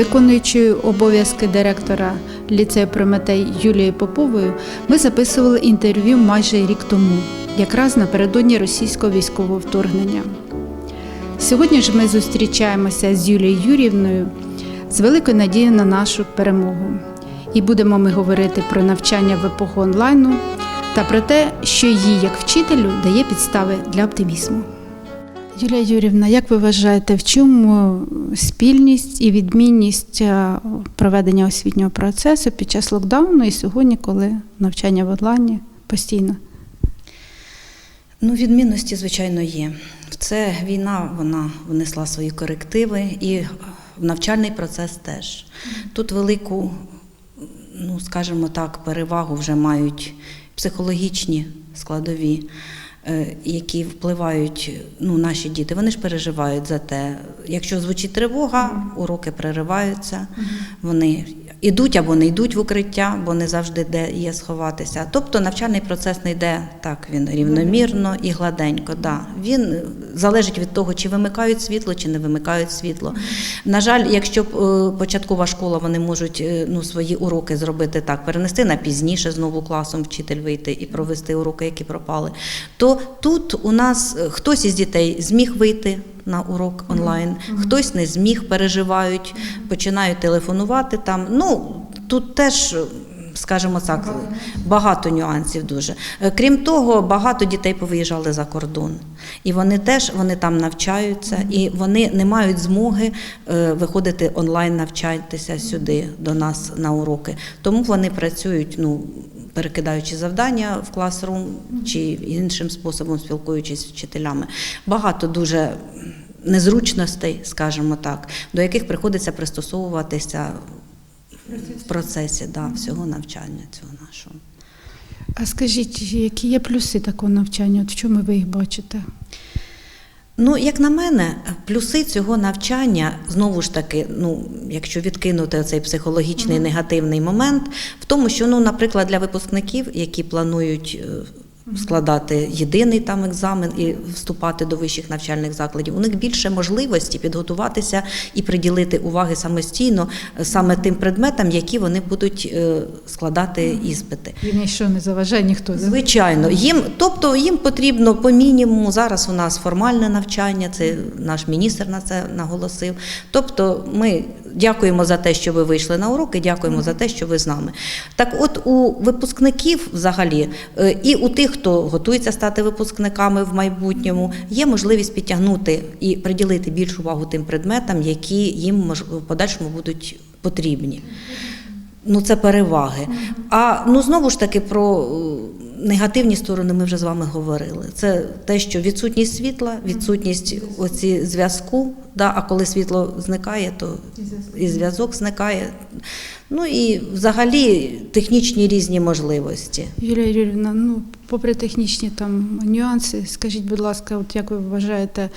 виконуючою обов'язки директора ліцею Прометей Юлією Поповою ми записували інтерв'ю майже рік тому, якраз напередодні російського військового вторгнення. Сьогодні ж ми зустрічаємося з Юлією Юрівною з великою надією на нашу перемогу. І будемо ми говорити про навчання в епоху онлайну та про те, що їй, як вчителю, дає підстави для оптимізму. Юлія Юрівна, як ви вважаєте, в чому спільність і відмінність е, проведення освітнього процесу під час локдауну і сьогодні, коли навчання в онлайні постійно? Ну, відмінності, звичайно, є. Це війна, вона внесла свої корективи, і в навчальний процес теж. Тут велику, ну скажімо так, перевагу вже мають психологічні складові, які впливають ну, наші діти. Вони ж переживають за те. Якщо звучить тривога, уроки перериваються, вони ідуть або не йдуть в укриття, бо не завжди де є сховатися. Тобто навчальний процес не йде так, він рівномірно і гладенько. Да. Він залежить від того, чи вимикають світло, чи не вимикають світло. На жаль, якщо е, початкова школа, вони можуть е, ну, свої уроки зробити так, перенести на пізніше знову класом вчитель вийти і провести уроки, які пропали. То тут у нас е, хтось із дітей зміг вийти на урок онлайн, хтось не зміг, переживають, починають телефонувати там. Ну тут теж. Скажімо так, багато нюансів дуже. Е, Крім того, багато дітей повиїжджали за кордон, і вони теж вони там навчаються, і вони не мають змоги е, виходити онлайн, навчатися сюди до нас на уроки. Тому вони працюють, ну перекидаючи завдання в класрум чи іншим способом спілкуючись з вчителями. Багато дуже незручностей, скажімо так, до яких приходиться пристосовуватися в процесі да, всього навчання цього нашого. А скажіть, які є плюси такого навчання? От в чому ви їх бачите? Ну, як на мене, плюси цього навчання знову ж таки, ну якщо відкинути цей психологічний негативний момент, в тому, що, ну, наприклад, для випускників, які планують. Складати єдиний там екзамен і вступати до вищих навчальних закладів. У них більше можливості підготуватися і приділити уваги самостійно е, саме тим предметам, які вони будуть е, складати іспити. Їм нічого не заважає ніхто. Звичайно, їм, тобто їм потрібно по мінімуму. Зараз у нас формальне навчання, це наш міністр на це наголосив. Тобто, ми дякуємо за те, що ви вийшли на уроки, дякуємо за те, що ви з нами. Так, от у випускників, взагалі, е, і у тих, хто готується стати випускниками в майбутньому, є можливість підтягнути і приділити більшу увагу тим предметам, які їм в подальшому будуть потрібні. Ну, це переваги. А ну знову ж таки про е, негативні сторони ми вже з вами говорили. Це те, що відсутність світла, відсутність оці зв'язку. Да, а коли світло зникає, то і зв'язок зникає. Ну і взагалі технічні різні можливості. Юлія Юрівна, ну, попри технічні там нюанси, скажіть, будь ласка, от як ви вважаєте,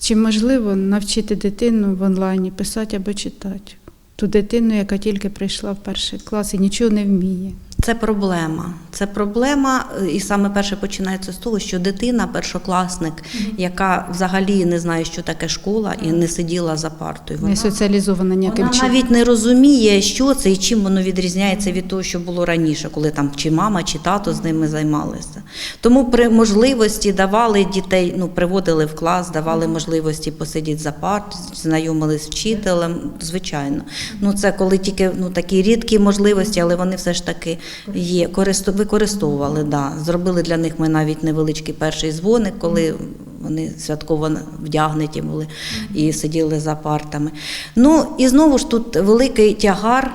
чи можливо навчити дитину в онлайні писати або читати? Ту дитину, яка тільки прийшла в перший клас і нічого не вміє. Це проблема. Це проблема, і саме перше починається з того, що дитина, першокласник, яка взагалі не знає, що таке школа, і не сиділа за партою. Не соціалізована ніяким Вона навіть не розуміє, що це і чим воно відрізняється від того, що було раніше, коли там чи мама, чи тато з ними займалися. Тому при можливості давали дітей, ну приводили в клас, давали можливості посидіти за парт, знайомились з вчителем. Звичайно, ну це коли тільки ну такі рідкі можливості, але вони все ж таки є. Використовували. Да. Зробили для них ми навіть невеличкий перший дзвоник, коли вони святково вдягнуті були і сиділи за партами. Ну і знову ж тут великий тягар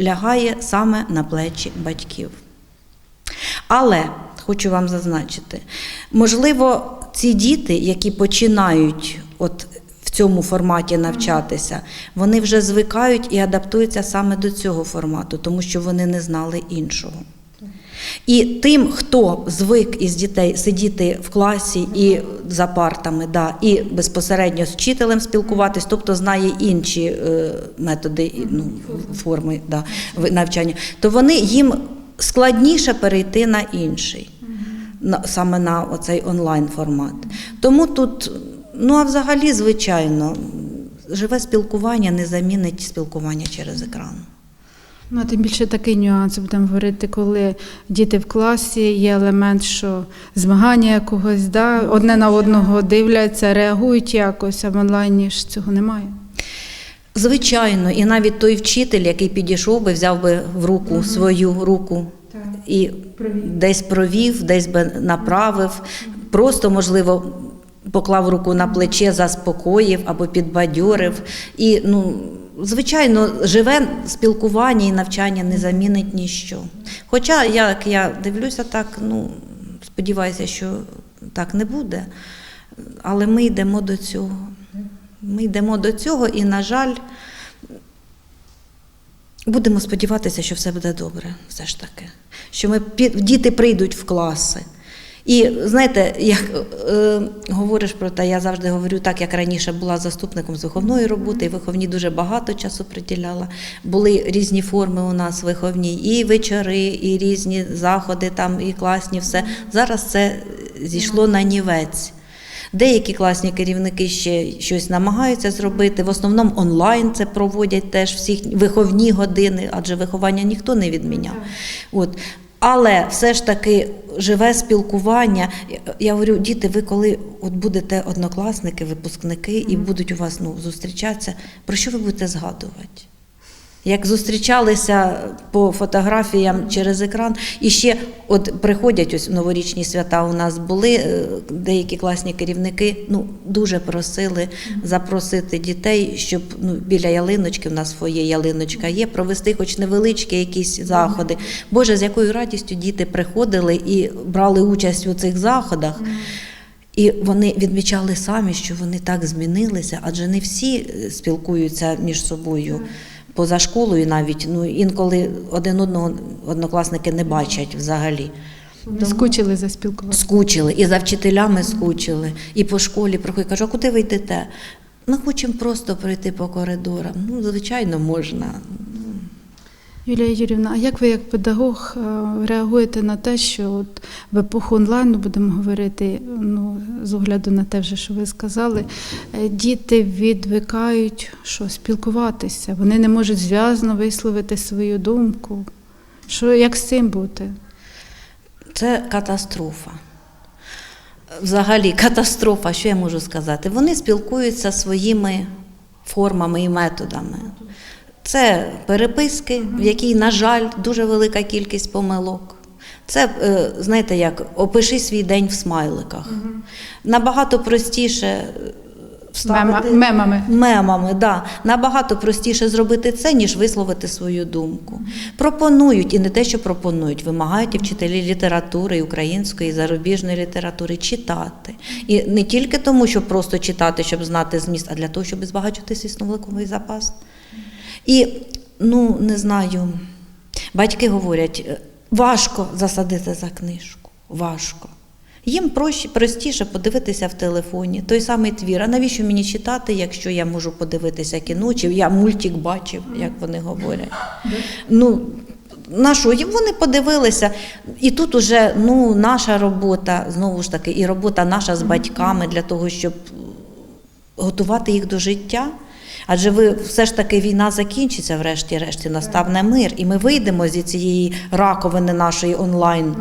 лягає саме на плечі батьків. Але хочу вам зазначити, можливо, ці діти, які починають от цьому форматі навчатися, вони вже звикають і адаптуються саме до цього формату, тому що вони не знали іншого. І тим, хто звик із дітей сидіти в класі і за партами, да, і безпосередньо з вчителем спілкуватись, тобто знає інші е, методи, ну, форми да, навчання, то вони їм складніше перейти на інший, саме на оцей онлайн формат. Тому тут, ну а взагалі, звичайно, живе спілкування не замінить спілкування через екран. Ну, а тим більше такий нюанс будемо говорити, коли діти в класі, є елемент, що змагання якогось, да, одне на одного дивляться, реагують якось, а в онлайні ж цього немає. Звичайно, і навіть той вчитель, який підійшов би, взяв би в руку свою руку Так. і десь провів, десь би направив, просто, можливо, поклав руку на плече, заспокоїв або підбадьорив. І, ну, звичайно, живе спілкування і навчання не замінить ніщо. Хоча, як я дивлюся, так, ну, сподіваюся, що так не буде. Але ми йдемо до цього. Ми йдемо до цього, і, на жаль, будемо сподіватися, що все буде добре, все ж таки. Що ми діти прийдуть в класи. І знаєте, як е, говориш про те, я завжди говорю так, як раніше була заступником з виховної роботи, і виховні дуже багато часу приділяла. Були різні форми у нас виховні, і вечори, і різні заходи, там, і класні, все. Зараз це зійшло на нівець. Деякі класні керівники ще щось намагаються зробити. В основному онлайн це проводять теж всі виховні години, адже виховання ніхто не відміняв. От. Але все ж таки живе спілкування. Я говорю, діти, ви коли от будете однокласники, випускники, і будуть у вас ну, зустрічатися, про що ви будете згадувати? Як зустрічалися по фотографіям через екран, і ще от приходять ось новорічні свята. У нас були е, деякі класні керівники. Ну дуже просили запросити дітей, щоб ну біля ялиночки в нас своє ялиночка є, провести хоч невеличкі якісь заходи. Боже, з якою радістю діти приходили і брали участь у цих заходах. І вони відмічали самі, що вони так змінилися, адже не всі е, спілкуються між собою поза школою навіть. Ну інколи один одного однокласники не бачать взагалі. Скучили за спілкування. Скучили і за вчителями скучили, і по школі проходять. Кажу, а куди ви йдете? Ми хочемо просто пройти по коридорам. Ну, звичайно, можна. Юлія Юрівна, а як ви як педагог е, реагуєте на те, що от в епоху онлайну будемо говорити, ну з огляду на те, вже що ви сказали, е, діти відвикають що спілкуватися, вони не можуть зв'язно висловити свою думку. Що як з цим бути? Це катастрофа. Взагалі, катастрофа, що я можу сказати? Вони спілкуються своїми формами і методами. Це переписки, в якій, на жаль, дуже велика кількість помилок. Це, е, знаєте, як опиши свій день в смайликах. Набагато простіше е, вставити мемами. мемами, да. Набагато простіше зробити це, ніж висловити свою думку. Пропонують, і не те, що пропонують, вимагають і вчителі літератури, і української, і зарубіжної літератури читати. І не тільки тому, щоб просто читати, щоб знати зміст, а для того, щоб збагачувати свій словниковий запас. І, ну, не знаю, батьки говорять, «Е, важко засадити за книжку. Важко. Їм простіше подивитися в телефоні той самий твір. А навіщо мені читати, якщо я можу подивитися кіно, чи я мультик бачив, як вони говорять. Ну, на що? І Вони подивилися. І тут уже ну, наша робота, знову ж таки, і робота наша з батьками для того, щоб готувати їх до життя. Адже ви все ж таки війна закінчиться, врешті-решті настане мир, і ми вийдемо зі цієї раковини нашої онлайн.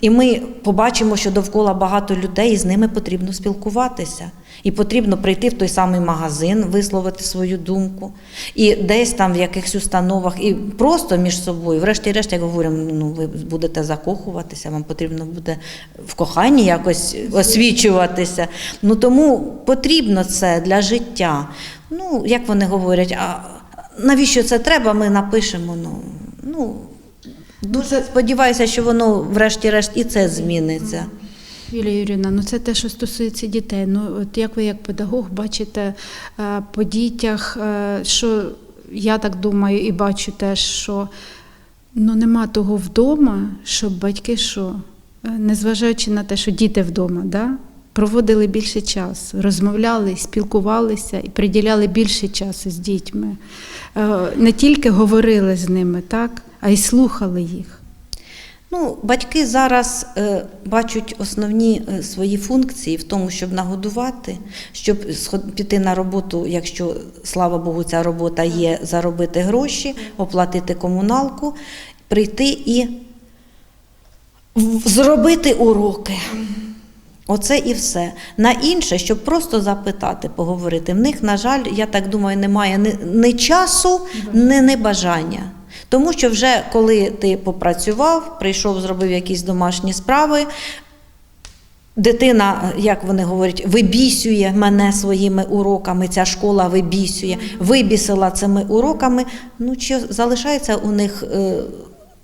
І ми побачимо, що довкола багато людей, і з ними потрібно спілкуватися. І потрібно прийти в той самий магазин, висловити свою думку, і десь там в якихось установах, і просто між собою. Врешті-решт, як говоримо, ну ви будете закохуватися, вам потрібно буде в коханні якось освічуватися. Ну тому потрібно це для життя. Ну, як вони говорять, а навіщо це треба? Ми напишемо. Ну, ну дуже сподіваюся, що воно, врешті-решт, і це зміниться. Юлія Юрівна, ну це те, що стосується дітей. Ну от як ви як педагог бачите е, по дітях, е, що я так думаю і бачу теж, що ну нема того вдома, щоб батьки що, е, незважаючи на те, що діти вдома, да, проводили більше часу, розмовляли, спілкувалися і приділяли більше часу з дітьми. Е, Не тільки говорили з ними, так, а й слухали їх. Ну, батьки зараз е, бачать основні е, свої функції в тому, щоб нагодувати, щоб піти на роботу, якщо слава Богу, ця робота є, заробити гроші, оплатити комуналку, прийти і зробити уроки. Оце і все. На інше, щоб просто запитати, поговорити. В них, на жаль, я так думаю, немає ні, ні часу, ні, ні бажання. Тому що вже коли ти попрацював, прийшов, зробив якісь домашні справи, дитина, як вони говорять, вибісює мене своїми уроками, ця школа вибісює, вибісила цими уроками. Ну, чи залишається у них е,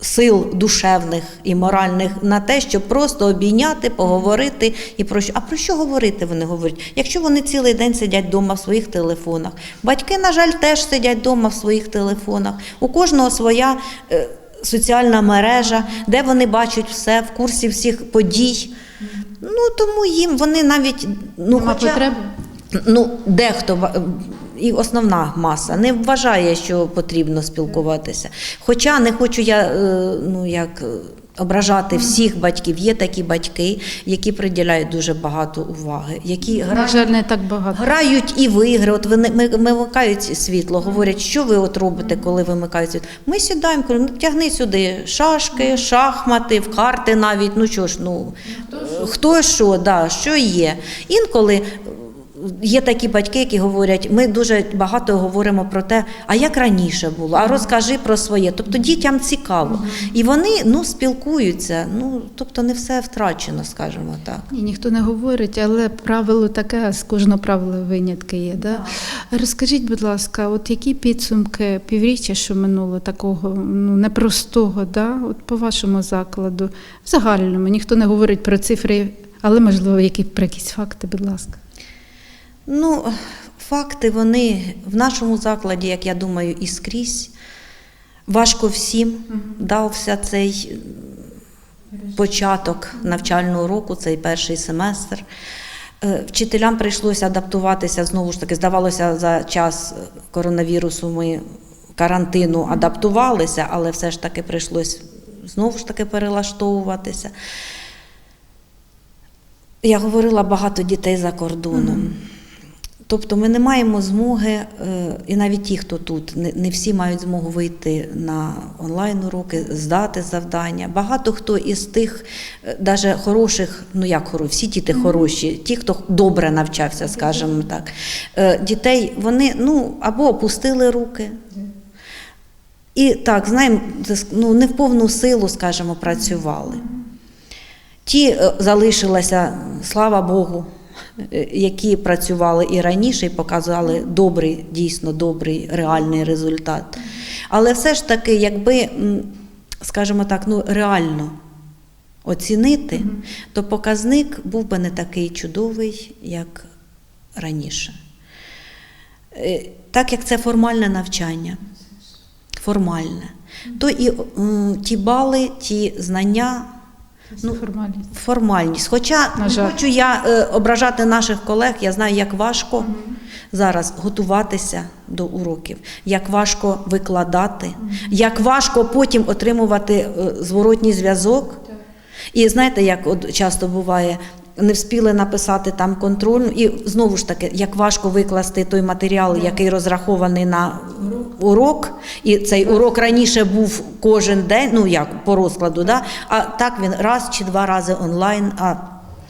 сил душевних і моральних на те, щоб просто обійняти, поговорити і про що. А про що говорити вони говорять? Якщо вони цілий день сидять вдома в своїх телефонах. Батьки, на жаль, теж сидять вдома в своїх телефонах. У кожного своя. е, Соціальна мережа, де вони бачать все в курсі всіх подій. Ну тому їм вони навіть ну Нема хоча, потреби? ну дехто і основна маса не вважає, що потрібно спілкуватися. Хоча не хочу я е, ну як. е, Ображати всіх батьків. Є такі батьки, які приділяють дуже багато уваги, які На грають жаль, не так багато. Грають і в ігри. От вони вимикають світло, говорять, що ви от робите, коли вимикають світло. Ми сідаємо, кажемо, ну тягни сюди шашки, шахмати, в карти навіть. Ну що ж, ну хто що, да, що є. Інколи. Є такі батьки, які говорять, ми дуже багато говоримо про те, а як раніше було, а розкажи про своє. Тобто дітям цікаво. І вони ну, спілкуються. Ну, тобто не все втрачено, скажімо так. Ні, ніхто не говорить, але правило таке, з кожного правила винятки є. Да? Розкажіть, будь ласка, от які підсумки півріччя, що минуло такого ну, непростого, да? от по вашому закладу, в загальному, ніхто не говорить про цифри, але можливо, які про якісь факти, будь ласка. Ну, факти вони в нашому закладі, як я думаю, і скрізь. Важко всім дався цей початок навчального року, цей перший семестр. Е, Вчителям прийшлося адаптуватися знову ж таки. Здавалося, за час коронавірусу ми карантину адаптувалися, але все ж таки прийшлося знову ж таки перелаштовуватися. Я говорила багато дітей за кордоном. Тобто ми не маємо змоги, е, і навіть ті, хто тут, не, всі мають змогу вийти на онлайн-уроки, здати завдання. Багато хто із тих, навіть хороших, ну як хоро, всі діти хороші, ті, хто добре навчався, скажімо так, е, дітей, вони ну, або опустили руки. І так, знаємо, ну, не в повну силу, скажімо, працювали. Ті е, залишилися, слава Богу, е, які працювали і раніше, і показали добрий, дійсно добрий реальний результат. Але все ж таки, якби, скажімо так, ну реально оцінити, то показник був би не такий чудовий, як раніше. Е, Так як це формальне навчання, формальне, то і е, ті бали, ті знання. Ну, формальність. Формальність. Хоча не хочу я е, ображати наших колег, я знаю, як важко зараз готуватися до уроків, як важко викладати, як важко потім отримувати е, зворотній зв'язок. І знаєте, як от часто буває, не вспіли написати там контрольну, і знову ж таки, як важко викласти той матеріал, який розрахований на урок, і цей урок раніше був кожен день, ну як по розкладу, да? а так він раз чи два рази онлайн. а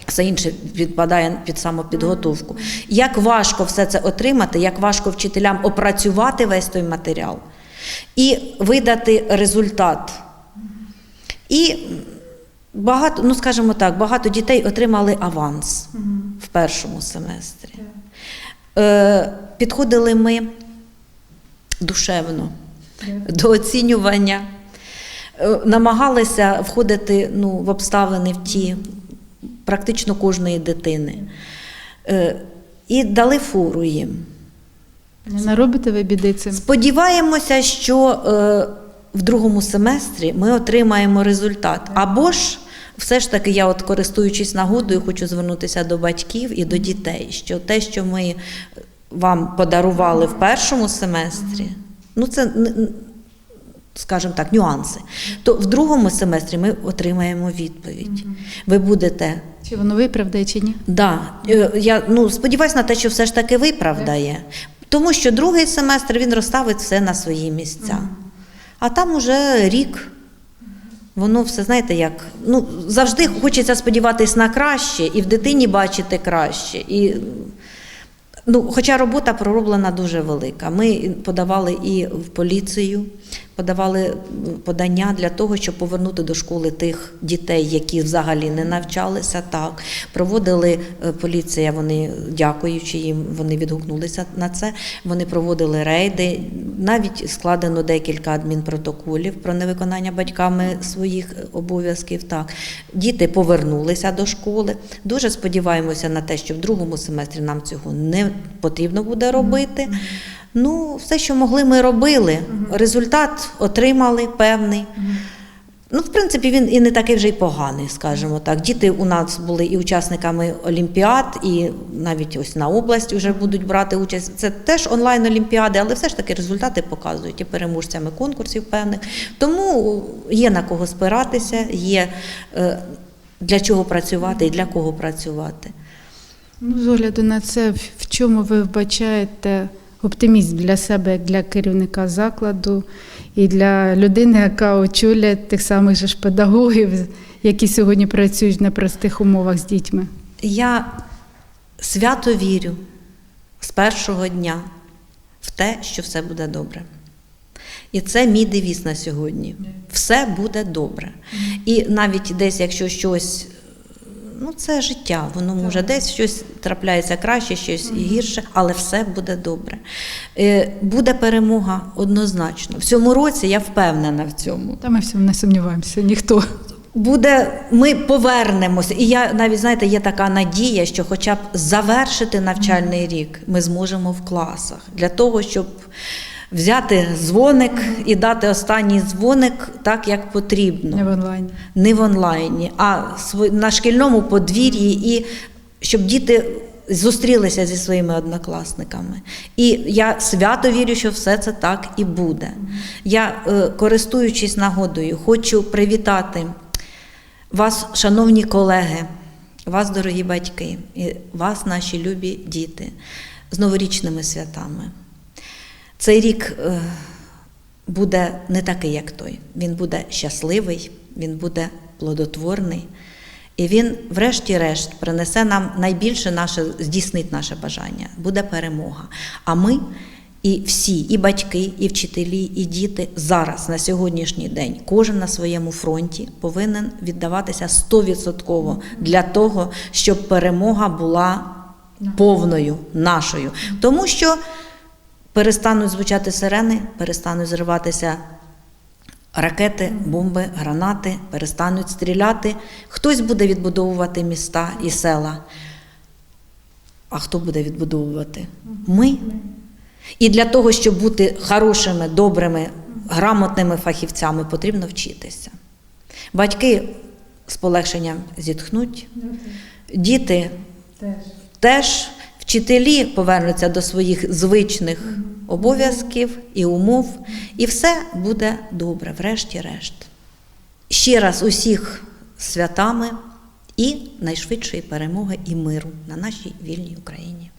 все інше підпадає під самопідготовку. Як важко все це отримати, як важко вчителям опрацювати весь той матеріал і видати результат. І багато, ну скажімо так, багато дітей отримали аванс в першому семестрі. Е, підходили ми душевно до оцінювання, Е, намагалися входити ну, в обставини в ті практично кожної дитини. Е, і дали фору їм. Не наробите ви біди цим? Сподіваємося, що е, в другому семестрі ми отримаємо результат. Або ж, все ж таки, я, от користуючись нагодою, хочу звернутися до батьків і до дітей, що те, що ми вам подарували в першому семестрі, ну це скажімо так, нюанси, то в другому семестрі ми отримаємо відповідь. Ви будете Чи воно виправдає, чи ні? Да, е, я ну сподіваюся на те, що все ж таки виправдає, тому що другий семестр він розставить все на свої місця. А там уже рік. Воно все, знаєте, як ну завжди хочеться сподіватись на краще і в дитині бачити краще. І, ну, хоча робота пророблена дуже велика. Ми подавали і в поліцію, подавали подання для того, щоб повернути до школи тих дітей, які взагалі не навчалися. Так проводили е, поліція. Вони дякуючи їм, вони відгукнулися на це. Вони проводили рейди. Навіть складено декілька адмінпротоколів про невиконання батьками своїх обов'язків. Так діти повернулися до школи. Дуже сподіваємося на те, що в другому семестрі нам цього не потрібно буде робити. Ну, все, що могли, ми робили. Результат отримали певний. Ну, в принципі, він і не такий вже й поганий, скажімо так. Діти у нас були і учасниками олімпіад, і навіть ось на область вже будуть брати участь. Це теж онлайн-олімпіади, але все ж таки результати показують і переможцями конкурсів певних. Тому є на кого спиратися, є е, для чого працювати і для кого працювати. Ну, з огляду на це, в чому ви вбачаєте оптимізм для себе, як для керівника закладу і для людини, яка очолює тих самих же ж педагогів, які сьогодні працюють в непростих умовах з дітьми? Я свято вірю з першого дня в те, що все буде добре. І це мій девіз на сьогодні. Все буде добре. І навіть десь, якщо щось, ну це життя, воно може десь щось трапляється краще, щось гірше, але все буде добре. Е, Буде перемога однозначно. В цьому році я впевнена в цьому. Та ми в цьому не сумніваємося, ніхто. Буде, ми повернемося. І я навіть знаєте, є така надія, що хоча б завершити навчальний рік ми зможемо в класах для того, щоб взяти дзвоник і дати останній дзвоник так, як потрібно. Не в онлайні. Не в онлайні, а на шкільному подвір'ї, і щоб діти зустрілися зі своїми однокласниками. І я свято вірю, що все це так і буде. Я, е, користуючись нагодою, хочу привітати вас, шановні колеги, вас, дорогі батьки, і вас, наші любі діти, з новорічними святами. Цей рік е, буде не такий, як той. Він буде щасливий, він буде плодотворний. І він, врешті-решт, принесе нам найбільше наше, здійснить наше бажання, буде перемога. А ми і всі, і батьки, і вчителі, і діти зараз, на сьогоднішній день, кожен на своєму фронті повинен віддаватися 100% для того, щоб перемога була повною нашою. Тому що перестануть звучати сирени, перестануть зриватися ракети, бомби, гранати, перестануть стріляти. Хтось буде відбудовувати міста і села. А хто буде відбудовувати? Ми. І для того, щоб бути хорошими, добрими, грамотними фахівцями, потрібно вчитися. Батьки з полегшенням зітхнуть, діти теж вчителі повернуться до своїх звичних обов'язків і умов, і все буде добре, врешті-решт. Ще раз усіх святами і найшвидшої перемоги і миру на нашій вільній Україні.